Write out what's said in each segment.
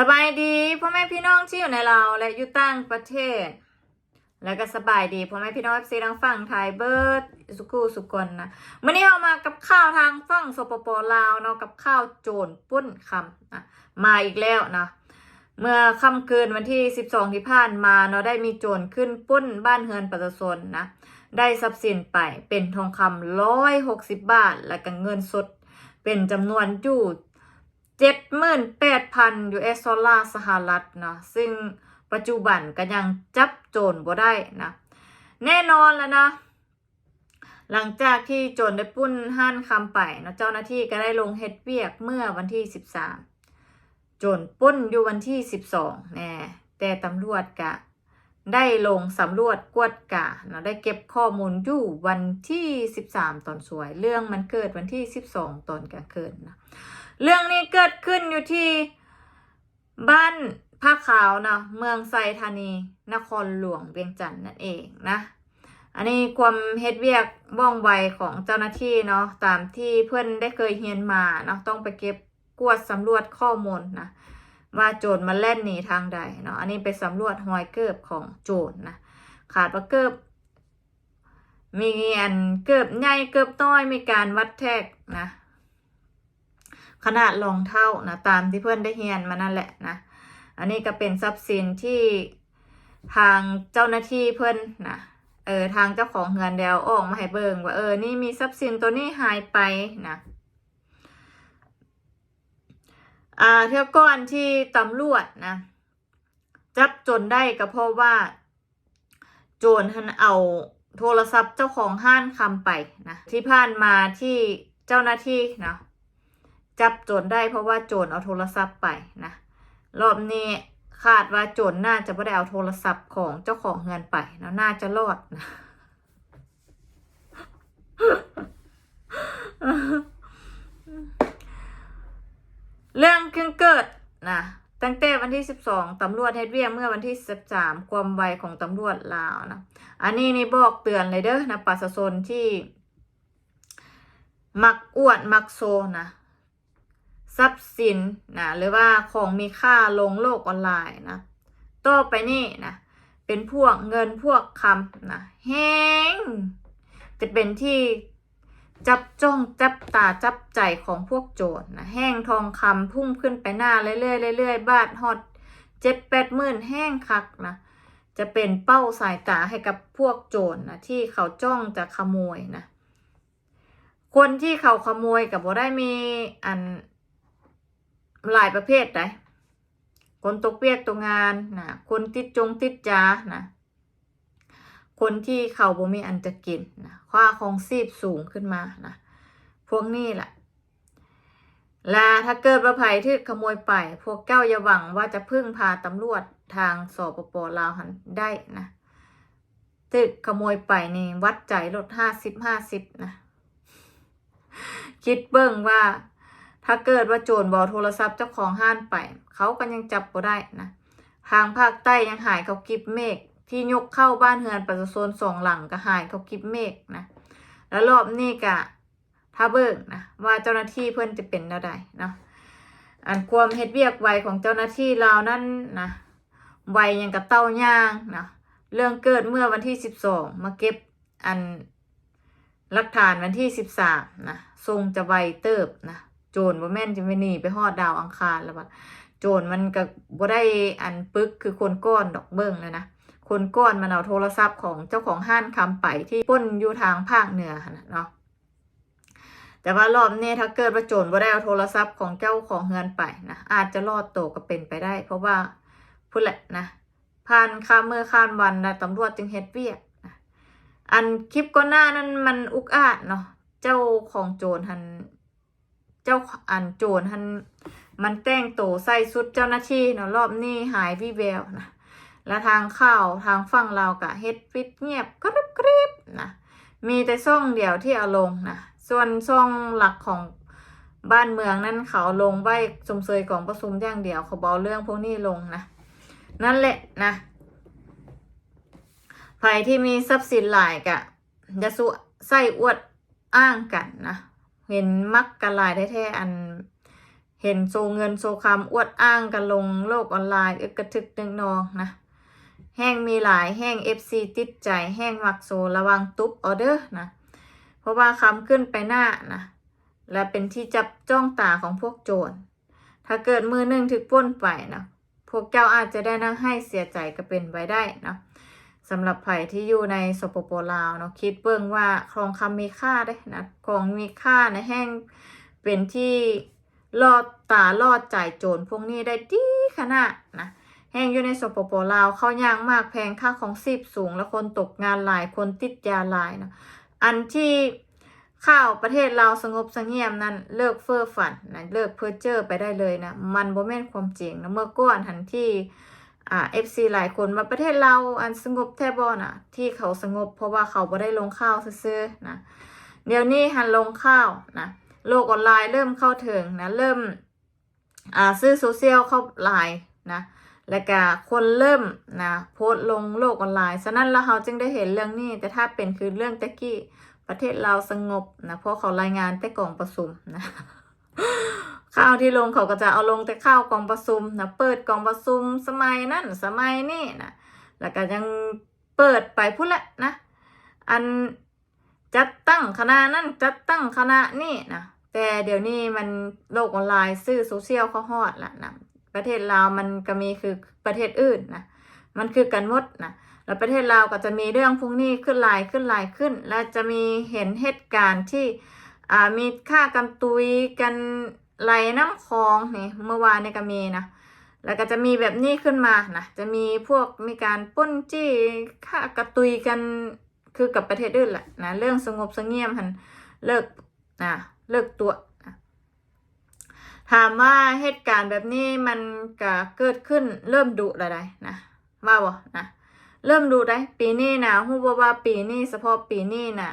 สบายดีพ่อแม่พี่น้องที่อยู่ในลาวและอยู่ต่างประเทศ แล้วก็สบายดีพ่อแม่พี่น้องซีทางฝั่งไทยเบิร์ดสุกูสุกนนะมื่อนี้เรามากับข้าวทางฝั่งสปปลาวเนาะกับข้าวโจรปุ้นคำนะมาอีกแล้วนะเมื่อค่ำคืนวันที่ 12 ที่ผ่านมาเนาะได้มีโจรขึ้นปุ้นบ้านเฮือนประชาชนนะได้ทรัพย์สินไปเป็นทองคำร้อยหกสิบบาท และก็เงินสดเป็นจำนวนอยู่ เจ็ดหมื่นแปดพันยูเอสดอลลาร์สหรัฐนะซึ่งปัจจุบันก็ยังจับโจรบ่ได้นะแน่นอนแล้วนะ หลังจากที่โจรได้ปุ้นห้านคำไปนะเจ้าหน้าที่ก็ได้ลงเฮ็ดเวียกเมื่อวันที่สิบสามโจรปุ้นอยู่วันที่สิบสองแน่แต่ตำรวจกะได้ลงสำรวจกวดกะเนาะได้เก็บข้อมูลอยู่วันที่ 13 ตอนสวย เรื่องมันเกิดวันที่ 12 ตอนกลางคืนนะ เรื่องนี้เกิดขึ้นอยู่ที่บ้านผ้าขาวนะเมืองไซธานี นครหลวงเวียงจันทน์นั่นเองนะ อันนี้ความเฮ็ดเวียกว่องไวของเจ้าหน้าที่เนาะตามที่เพื่อนได้เคยเฮียนมาเนาะต้องไปเก็บกวดสำรวจข้อมูลนะว่าโจรมันแล่นหนีทางใดเนาะอันนี้ไปสำรวจหอยเกิบของโจรนะขาดว่าเกิบ มีอันเกิบใหญ่เกิบน้อยมีการวัดแทกนะ ขนาดรองเท่านะตามที่เพื่อนได้เฮียนมานั่นแหละนะอันนี้ก็เป็นทรัพย์สินที่ทางเจ้าหน้าที่เพื่อนนะเออทางเจ้าของเฮือนเดวออกมาให้เบิงว่าเออนี่มีทรัพย์สินตัวนี้หายไปนะอ่าเที่ยวก่อนที่ตำรวจนะจับโจนได้ก็เพราะว่า โจรท่านเอาโทรศัพท์เจ้าของห้านคำไปนะที่ผ่านมาที่เจ้าหน้าที่นะ จับโจรได้เพราะว่าโจรเอาโทรศัพท์ไปนะรอบนี้คาดว่าโจรน่าจะไม่ได้เอาโทรศัพท์ของเจ้าของเงินไปแล้วน่าจะรอดนะเรื่องเพิ่งเกิดนะตั้งแต่วันที่ 12ตำรวจเฮดเวียเมื่อวันที่ 13 ความไวของตำรวจลาวนะ อันนี้นี่บอกเตือนเลยเด้อนะประชาชนที่ มักอวดมักโซนะ ทรัพย์สินนะหรือว่าของมีค่าลงโลกออนไลน์นะต่อไปนี่นะเป็นพวกเงินพวกคำนะแห้งจะเป็นที่จับจ้องจับตาจับใจของพวกโจรนะแห้งทองคำพุ่งขึ้นไปหน้าเรื่อยๆเรื่อยๆบาทฮอตเจ็ดแปดหมื่นแห้งคักนะจะเป็นเป้าสายตาให้กับพวกโจรนะที่เขาจ้องจะขโมยนะคนที่เขาขโมยกับบ่ได้มีอัน หลายประเภทได้คนตกเวียกตกงานนะคนติดจงติดจานะคนที่เขาบ่มีอันจะกินนะค่าของซีบสูงขึ้นมานะพวกนี้แหละและถ้าเกิดว่าภัยที่ขโมยไป พวกเจ้าอย่าหวังว่าจะพึ่งพาตำรวจทางสปปลาวหันได้นะตึกขโมยไปนี่วัดใจลดห้าสิบห้าสิบนะ คิดเบิ่งว่า ถ้าเกิดว่าโจรบอโทรศัพท์เจ้าของห้านไป เขาก็ยังจับบ่ได้นะ ทางภาคใต้ยังหายเขากิบเมฆที่ยกเข้าบ้านเฮือนประชาชนสองหลังก็หายเขากิบเมฆนะ แล้วรอบนี้กะถ้าเบิ่งนะว่าเจ้าหน้าที่เพื่อนจะเป็นแนวใดเนาะอันความเฮ็ดเวียกไวของเจ้าหน้าที่เรานั่นนะไวยังกับเต้าย่างนะเรื่องเกิดเมื่อวันที่สิบสองมาเก็บอันหลักฐานวันที่สิบสามนะทรงจะไวเติบนะ โจรบ่แม่นจะไม่หนีไปฮอดดาวอังคารแล้วบัดโจรมันก็บ่ได้อันปึกคือคนก้อนดอกเบิ่งเลยนะคนก้อนมันเอาโทรศัพท์ของเจ้าของห้านคำไปที่ป้นอยู่ทางภาคเหนือนะเนาะแต่ว่ารอบนี้ถ้าเกิดว่าโจรบ่ได้เอาโทรศัพท์ของเจ้าของเฮือนไปนะอาจจะรอดโตก็เป็นไปได้ เพราะว่าพูดแหละนะผ่านข้ามเมื่อข้ามวันนะตำรวจจึงเฮ็ดเวียกอันคลิปก่อนหน้านั้นมันอุกอาจเนาะเจ้าของโจรหัน เจ้าอันโจรหันมันแต่งโตใส่ชุดเจ้าหน้าที่เนาะรอบนี้หายวิแววนะและทางข่าวทางฝั่งเรากะเฮ็ดปิดเงียบกริบกริบนะมีแต่ซ่องเดียวที่เอาลงนะส่วนซ่องหลักของบ้านเมืองนั้นเขาลงไว้สมเสยของประชุมอย่างเดียวเขาเบาเรื่องพวกนี้ลงนะนั่นแหละนะใครที่มีทรัพย์สินหลายกะจะสุใส่อวดอ้างกันนะ เห็นมักกันหลายแท้ๆอัน เห็นโซเงินโซคำอวดอ้างกันลงโลกออนไลน์อึกกระทึกนึงนองนะ แห้งมีหลายแห้ง FC ติดใจแห้งมักโซระวังตุ๊บออเดอร์นะ เพราะว่าคำขึ้นไปหน้านะ และเป็นที่จับจ้องตาของพวกโจร ถ้าเกิดมือหนึ่งถึกป้นไปนะ พวกเจ้าอาจจะได้นั่งให้เสียใจก็เป็นไว้ได้นะ สำหรับไผ่ที่อยู่ในสปปลาวเนาะคิดเบิ่งว่าคลองคำมีค่าได้นะของมีค่าในะแห้งเป็นที่ลอดตาลอดจ่ายโจรพวกนี้ได้ดีขนาดนะแห้งอยู่ในสปปลาวเข้ายางมากแพงค่าของซีบสูง และคนตกงานหลายคนติดยาหลายเนาะอันที่ข้าวประเทศเราสงบเสงี่ยมนั้นเลิกเฟ้อฝันนะเลิกเพ้อเจ้อไปได้เลยนะมันบ่แม่นความจริงนะเมื่อก่อนหันที่ อ่า FC หลายคนมาประเทศเราอันสงบแทบบ่น่ะ ที่เขาสงบเพราะว่าเขาบ่ได้ลงข้าวซื่อๆนะเดี๋ยวนี้หันลงข้าวนะโลกออนไลน์เริ่มเข้าถึงนะเริ่มอ่าซื้อโซเชียลเข้าไลน์นะและก็คนเริ่มนะโพสลงโลกออนไลน์ฉะนั้นแล้วเราจึงได้เห็นเรื่องนี้ แต่ถ้าเป็นคือเรื่องตะกี้ประเทศเราสงบนะเพราะเขารายงานแต่กล่องประชุมนะ ข้าวที่ลงเขาก็จะเอาลงแต่ข้าวกล่องประชุมนะเปิดกล่องประชุมสมัยนั้นสมัยนี้นะแล้วก็ยังเปิดไปพุ่นแหละนะ อันจัดตั้งคณะนั้นจัดตั้งคณะนี่นะแต่เดี๋ยวนี้มันโลกออนไลน์ซื้อโซเชียลเขาฮอดละนะประเทศลาวมันก็มีคือประเทศอื่นนะมันคือกันมดนะแล้วประเทศลาวก็จะมีเรื่องพวกนี้ขึ้นหลายขึ้นหลายขึ้น และจะมีเห็นเหตุการณ์ที่มีฆ่ากันตุยกัน ไหลน้ำคลองนี่เมื่อวานเนี่ยก็มีนะแล้วก็จะมีแบบนี้ขึ้นมานะจะมีพวกมีการป้นจี้ฆ่ากระตุยกันคือกับประเทศอื่นแหละนะเรื่องสงบเสงี่ยมหันเลิกนะเลิกตัวนะถามว่าเหตุการณ์แบบนี้มันก็เกิดขึ้นเริ่มดุอะไรนะว่าบ่นะเริ่มดุได้ปีนี้นะฮู้บ่ว่าปีนี้เฉพาะปีนี้นะ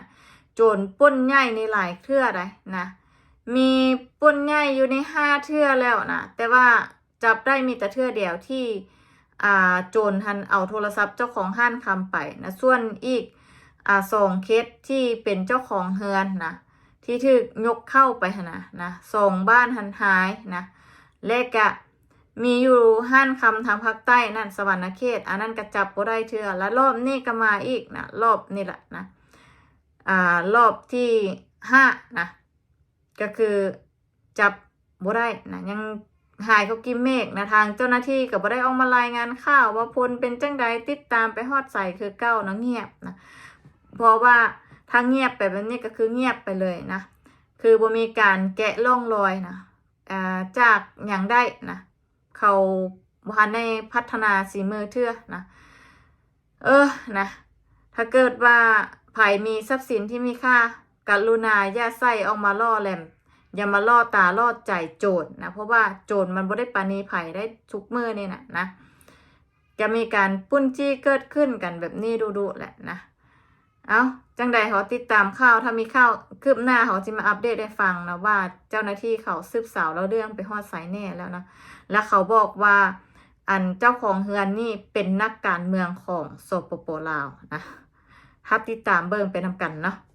โจรป้นใหญ่ในหลายเทื่อได้นะ มีปล้นใหญ่อยู่ในห้าเทื่อแล้วนะแต่ว่าจับได้มีแต่เทื่อเดียวที่อ่าโจรทันเอาโทรศัพท์เจ้าของห้านคำไปนะส่วนอีกอ่าสองเคสที่เป็นเจ้าของเฮือนนะที่ถูกยกเข้าไปนะนะส่งบ้านหันหายนะและกะมีอยู่ห้านคำทางภาคใต้นั่นสวรรณเขตอันนั้นก็จับบ่ได้เทือแล้วรอบนี้ก็มาอีกนะรอบนี่แหละนะอ่ารอบที่ห้านะ ก็คือจับบ่ได้นะยังหายเขากิมเมกนะทางเจ้าหน้าที่ก็บ่ได้ออกมารายงานข่าวว่าพลเป็นจังใดติดตามไปฮอดใส่คือเก้านะเงียบนะเพราะว่าถ้าเงียบไปแบบนี้ก็คือเงียบไปเลยนะ คือบ่มีการแกะล่องรอยนะจากอย่างได้นะเขาบ่ทันได้พัฒนาสีมือเทื่อนะเออนะถ้าเกิดว่าไผมีทรัพย์สินที่มีค่า กรุณาอย่าใส่ออกมาล่อแหลมอย่ามาล่อตาล่อใจโจรนะ เพราะว่าโจรมันบ่ได้ปานีไผ่ได้ทุกมือนี่นะนะจะมีการปุ้นจี้เกิดขึ้นกันแบบนี้ดูๆแหละนะเอาจังใดเขาติดตามข่าวถ้ามีข่าวคืบหน้าเขาจะมาอัปเดตให้ฟังนะว่าเจ้าหน้าที่เขาสืบสาวแล้วเรื่องไปฮอดสายแน่แล้วนะแล้วเขาบอกว่าอันเจ้าของเฮือนนี่เป็นนักการเมืองของโซโปโปลาวนะถ้าติดตามเบิ่งไปนำกันเนาะ